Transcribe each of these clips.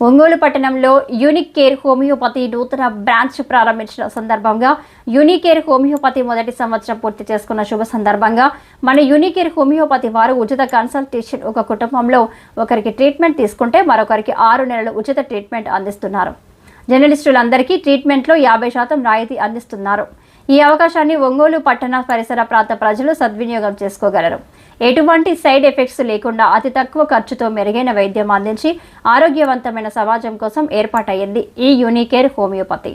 ఒంగోలు పట్టణంలో unique care homeopathy నూతన branch ప్రారంభించిన సందర్భంగా యూనిక్ కేర్ హోమియోపతి మొదటి సంవత్సరం పూర్తి చేసుకున్న శుభ సందర్భంగా మన యూనిక్ కేర్ హోమియోపతి వారు ఉచిత కన్సల్టేషన్ ఒక కుటుంబంలో ఒకరికి ట్రీట్మెంట్ తీసుకుంటే మరొకరికి ఆరు నెలలు ఉచిత ట్రీట్మెంట్ అందిస్తున్నారు. జర్నలిస్టులందరికీ ట్రీట్మెంట్లో యాభై శాతం రాయితీ అందిస్తున్నారు. ఈ అవకాశాన్ని ఒంగోలు పట్టణ పరిసర ప్రాంత ప్రజలు సద్వినియోగం చేసుకోగలరు. ఎటువంటి సైడ్ ఎఫెక్ట్స్ లేకుండా అతి తక్కువ ఖర్చుతో మెరుగైన వైద్యం అందించి ఆరోగ్యవంతమైన సమాజం కోసం ఏర్పాటయ్యింది ఈ యూనికేర్ హోమియోపతి.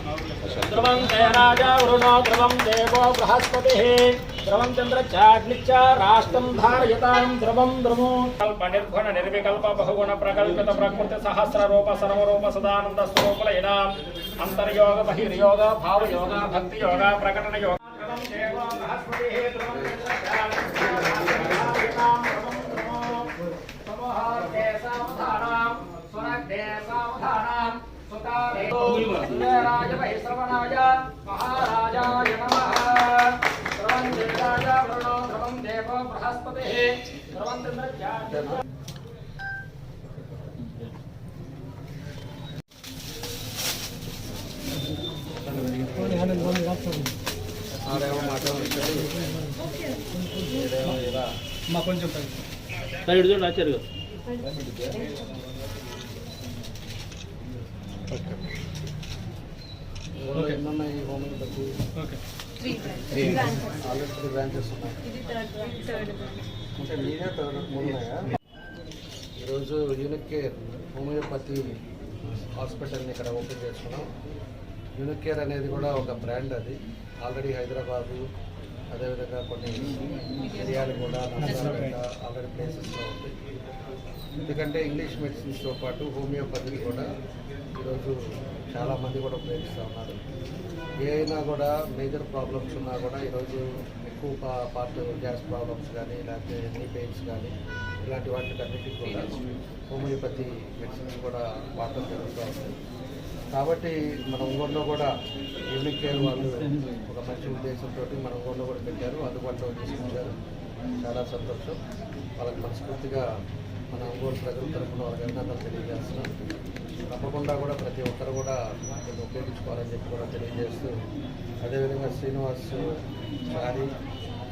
ध्रुवं राजा वरुणो ध्रुवं देवो बृहस्पतिः। ध्रुवं चन्द्रश्चाग्निश्च राष्ट्रं धारयतां ध्रुवं ध्रुवो। बहुगुण प्रकल्पित प्रकृति सहस्ररूप सर्वरूप सदानन्द स्वरूपलयनाम् अन्तर्योग बहिर्योग కొంచెం చూడండి ఆచార్య గారు ఓకే ఓకే త్రీ బ్రాంచెస్ ఉన్నాయి. అంటే మీరే ఈరోజు యూనిక్ కేర్ హోమియోపతి హాస్పిటల్ని ఇక్కడ ఓపెన్ చేసుకున్నాం. యూనిక్ కేర్ అనేది కూడా ఒక బ్రాండ్ అది. ఆల్రెడీ హైదరాబాదు అదేవిధంగా కొన్ని ఏరియాలు కూడా ఆల్రెడీ ప్లేసెస్లో ఉంది. ఎందుకంటే ఇంగ్లీష్ మెడిసిన్స్తో పాటు హోమియోపతిని కూడా ఈరోజు చాలామంది కూడా ఉపయోగిస్తూ ఉన్నారు. ఏ అయినా కూడా మేజర్ ప్రాబ్లమ్స్ ఉన్నా కూడా ఈరోజు ఎక్కువ పార్ట్ గ్యాస్ ప్రాబ్లమ్స్ కానీ లేకపోతే ఎన్ని పెయిన్స్ కానీ ఇలాంటి వాటికి అన్నిటికీ కూడా హోమియోపతి మెడిసిన్స్ కూడా వాడటం జరుగుతూ ఉంది. కాబట్టి మన ఒంగోలులో కూడా యూనిక్ కేర్ వాళ్ళు ఒక మంచి ఉద్దేశంతో మన ఒంగోలులో కూడా పెట్టారు. అందుబాటులో తీసుకొచ్చారు. చాలా సంతోషం. వాళ్ళకి మనస్ఫూర్తిగా మన ఒంగోలు ప్రజల తరఫున అభినందనలు తెలియజేస్తున్నాం. తప్పకుండా కూడా ప్రతి ఒక్కరు కూడా దీన్ని ఉపయోగించుకోవాలని చెప్పి కూడా తెలియజేస్తూ అదేవిధంగా శ్రీనివాస్ చారి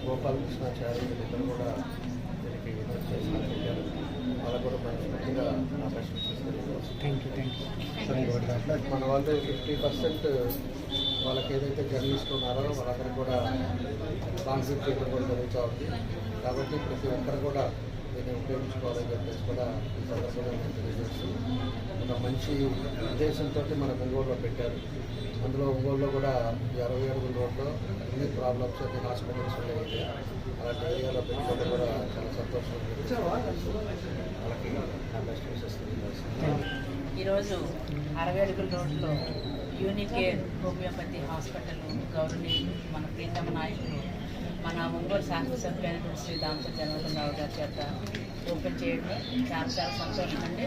గోపాలకృష్ణాచారి వీళ్ళిద్దరు కూడా దీనికి ఇన్వెస్ట్ చేసి పెట్టారు వాళ్ళకు కూడా విషెస్ తెలియజేస్తున్నాను మన వాళ్ళు ఫిఫ్టీ పర్సెంట్ వాళ్ళకి ఏదైతే జర్నలిస్ట్ ఉన్నారో వాళ్ళందరికీ కూడా కాన్సెప్ట్ కూడా జరుగుతూ ఉంది. కాబట్టి ప్రతి ఒక్కరు కూడా దీన్ని ఉపయోగించుకోవాలని చెప్పేసి కూడా ఈ సందర్భంగా నేను తెలియజేస్తూ ఒక మంచి ఉద్దేశంతో మన ఒంగోలులో పెట్టారు. అందులో ఒంగోలులో కూడా ఈ అరవై అడుగుల రోడ్లో అన్ని ప్రాబ్లమ్స్ అన్ని హాస్పిటల్స్ ఉన్నాయి అలాంటి ఏరియాలో పెట్టుకోవడం కూడా చాలా సంతోషం వాళ్ళకి బెస్ట్ విషెస్ ఈరోజు అరవై అడుగుల రోడ్లో యూనికేర్ హోమియోపతి హాస్పిటల్ గౌరవనీయులు మన ప్రీతమ నాయకులు మన ఒంగోలు శాసనసభ్యులైనటువంటి శ్రీ దామచర్ జనార్దన్ రావు గారి చేత ఓపెన్ చేయడం చాలా చాలా సంతోషం అండి.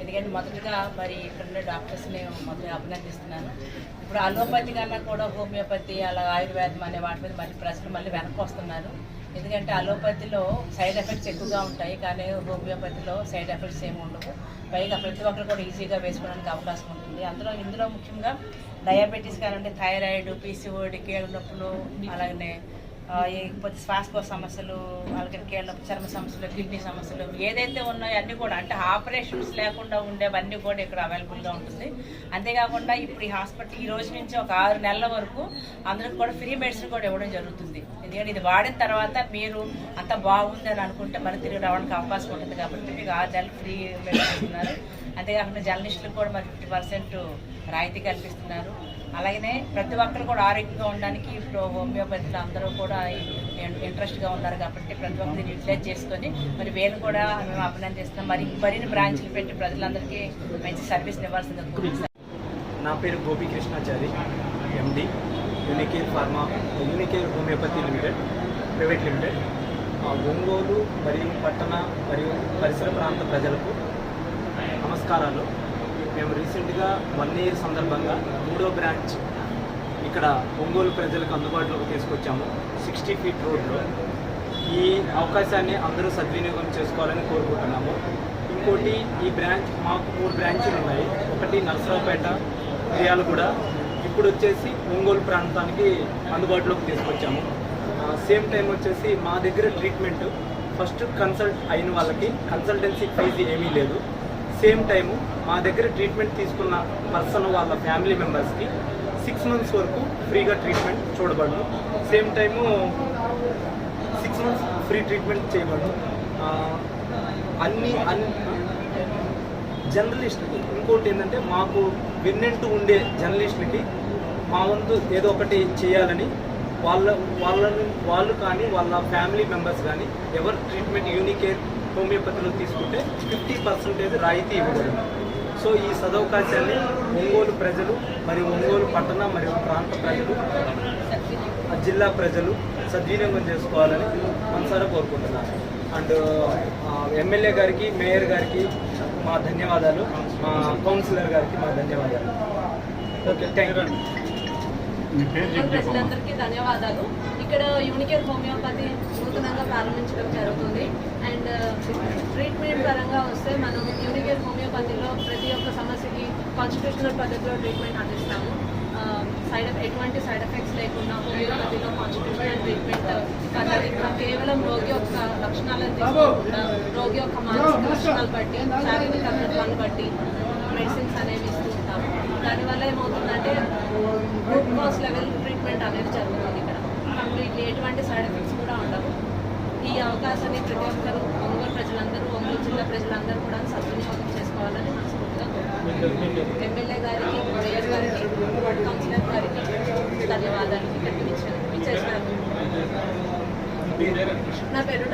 ఎందుకంటే మొదటగా మరి ఇక్కడ ఉండే డాక్టర్స్ని మొదట అభినందిస్తున్నాను. ఇప్పుడు అలోపతి కన్నా కూడా హోమియోపతి అలా ఆయుర్వేదం అనే వాటి మీద మళ్ళీ ప్రజలు మళ్ళీ వెనక్కి వస్తున్నారు. ఎందుకంటే అలోపతిలో సైడ్ ఎఫెక్ట్స్ ఎక్కువగా ఉంటాయి. కానీ హోమియోపతిలో సైడ్ ఎఫెక్ట్స్ ఏమి ఉండవు. పైగా ప్రతి ఒక్కరు కూడా ఈజీగా వేసుకోవడానికి అవకాశం ఉంటుంది. అందులో ఇందులో ముఖ్యంగా డయాబెటీస్ కానివ్వండి థైరాయిడ్ పీసీఓడి కీళ్ళ నొప్పులు అలాగనే లేకపోతే శ్వాసకోశ సమస్యలు అలాగే కీళ్ళ చర్మ సమస్యలు కిడ్నీ సమస్యలు ఏదైతే ఉన్నాయో అన్నీ కూడా అంటే ఆపరేషన్స్ లేకుండా ఉండేవన్నీ కూడా ఇక్కడ అవైలబుల్గా ఉంటుంది. అంతేకాకుండా ఇప్పుడు ఈ హాస్పిటల్ ఈ రోజు నుంచి ఒక ఆరు నెలల వరకు అందరికి కూడా ఫ్రీ మెడిసిన్ కూడా ఇవ్వడం జరుగుతుంది. ఎందుకంటే ఇది వాడిన తర్వాత మీరు అంత బాగుంది అని అనుకుంటే మరి తిరిగి రావడానికి అవకాశం ఉంటుంది కాబట్టి మీకు ఆరు నెలలు ఫ్రీ మెడిసిన్ అంతేకాకుండా జర్నలిస్టులకు కూడా మరి ఫిఫ్టీ పర్సెంట్ రాయితీ కల్పిస్తున్నారు. అలాగనే ప్రతి ఒక్కరు కూడా ఆరోగ్యంగా ఉండడానికి ఇప్పుడు హోమియోపతిలో అందరూ కూడా ఇంట్రెస్ట్గా ఉన్నారు కాబట్టి ప్రతి ఒక్కరిని యూటిలైజ్ చేసుకొని మరి వీళ్ళు కూడా మేము అభినందిస్తున్నాం. మరి మరిన్ని బ్రాంచ్లు పెట్టి ప్రజలందరికీ మంచి సర్వీస్ ఇవ్వాల్సిందిగా నా పేరు Gopikrishnachari MD Unicare pharma Unicare homeopathy limited private limited Ongole మరియు పట్టణ మరియు పరిసర ప్రాంత ప్రజలకు నమస్కారాలు. మేము రీసెంట్గా వన్ ఇయర్ సందర్భంగా మూడో బ్రాంచ్ ఇక్కడ ఒంగోలు ప్రజలకు అందుబాటులోకి తీసుకొచ్చాము. సిక్స్టీ ఫీట్ రోడ్లో. ఈ అవకాశాన్ని అందరూ సద్వినియోగం చేసుకోవాలని కోరుకుంటున్నాము. ఇంకోటి ఈ బ్రాంచ్ మాకు మూడు బ్రాంచ్లు ఉన్నాయి. ఒకటి నరసరావుపేట మిర్యాలగూడ ఇప్పుడు వచ్చేసి ఒంగోలు ప్రాంతానికి అందుబాటులోకి తీసుకొచ్చాము. సేమ్ టైం వచ్చేసి మా దగ్గర ట్రీట్మెంట్ ఫస్ట్ కన్సల్ట్ అయిన వాళ్ళకి కన్సల్టెన్సీ ఫీజు ఏమీ లేదు. సేమ్ టైము మా దగ్గర ట్రీట్మెంట్ తీసుకున్న పర్సన్ వాళ్ళ ఫ్యామిలీ మెంబర్స్కి సిక్స్ మంత్స్ వరకు ఫ్రీగా treatment చూడబడను. Same time six months free treatment చేయబడను. అన్ని అన్ని జర్నలిస్ట్ ఇంకోటి ఏంటంటే మాకు విన్నెంటూ ఉండే జర్నలిస్టులకి మా వంతు ఏదో ఒకటి చేయాలని వాళ్ళ వాళ్ళని వాళ్ళు కానీ వాళ్ళ ఫ్యామిలీ మెంబర్స్ కానీ ఎవరు ట్రీట్మెంట్ యూనికేర్ హోమియోపతిలో తీసుకుంటే ఫిఫ్టీ పర్సెంటేజ్ రాయితీ ఇవ్వబడింది. సో ఈ సదవకాశాన్ని ఒంగోలు ప్రజలు మరియు ఒంగోలు పట్టణ మరియు ప్రాంత ప్రజలు జిల్లా ప్రజలు సద్వినియోగం చేసుకోవాలని మనసారా కోరుకుంటున్నాను. అండ్ ఎమ్మెల్యే గారికి మేయర్ గారికి మా ధన్యవాదాలు. మా కౌన్సిలర్ గారికి మా ధన్యవాదాలు. ఓకే థ్యాంక్ యూ ప్రజలందరికీ ధన్యవాదాలు. ఇక్కడ యూనికేర్ హోమియోపతి నూతనంగా ప్రారంభించడం జరుగుతుంది. అండ్ uh, ట్రీట్మెంట్ పరంగా వస్తే మనం యూనికేర్ హోమియోపతిలో ప్రతి ఒక్క సమస్యకి కాన్స్టిట్యూషనల్ పద్ధతిలో ట్రీట్మెంట్ అందిస్తాము. Uh, సైడ్ ఎటువంటి సైడ్ ఎఫెక్ట్స్ లేకుండా హోమియోపతిలో కాన్స్టిట్యూషనల్ ట్రీట్మెంట్ uh, పద్ధతి కేవలం రోగి యొక్క లక్షణాలను తీసుకోకుండా రోగి యొక్క మానసిక లక్షణాలు బట్టి శారీరక తత్వాన్ని బట్టి మెడిసిన్స్ అనేవి దానివల్ల ఏమవుతుందంటే రూట్ కాస్ లెవెల్ ట్రీట్మెంట్ అనేది జరుగుతుంది ఇక్కడ. కంప్లీట్లీ ఎటువంటి సైడ్ ఎఫెక్ట్స్ కూడా ఉండవు. ఈ అవకాశాన్ని ప్రతి ఒక్కరు ఒంగోలు ప్రజలందరూ ఒంగోలు జిల్లా ప్రజలందరూ కూడా సద్వినియోగం చేసుకోవాలని మనస్ఫూర్తిగా కోరుకుంటున్నాను. ఎమ్మెల్యే గారికి మేయర్ గారికి కౌన్సిలర్ గారికి ధన్యవాదాలు. ఇక్కడికి ఇచ్చిన ఇచ్చేసినారు నా పేరు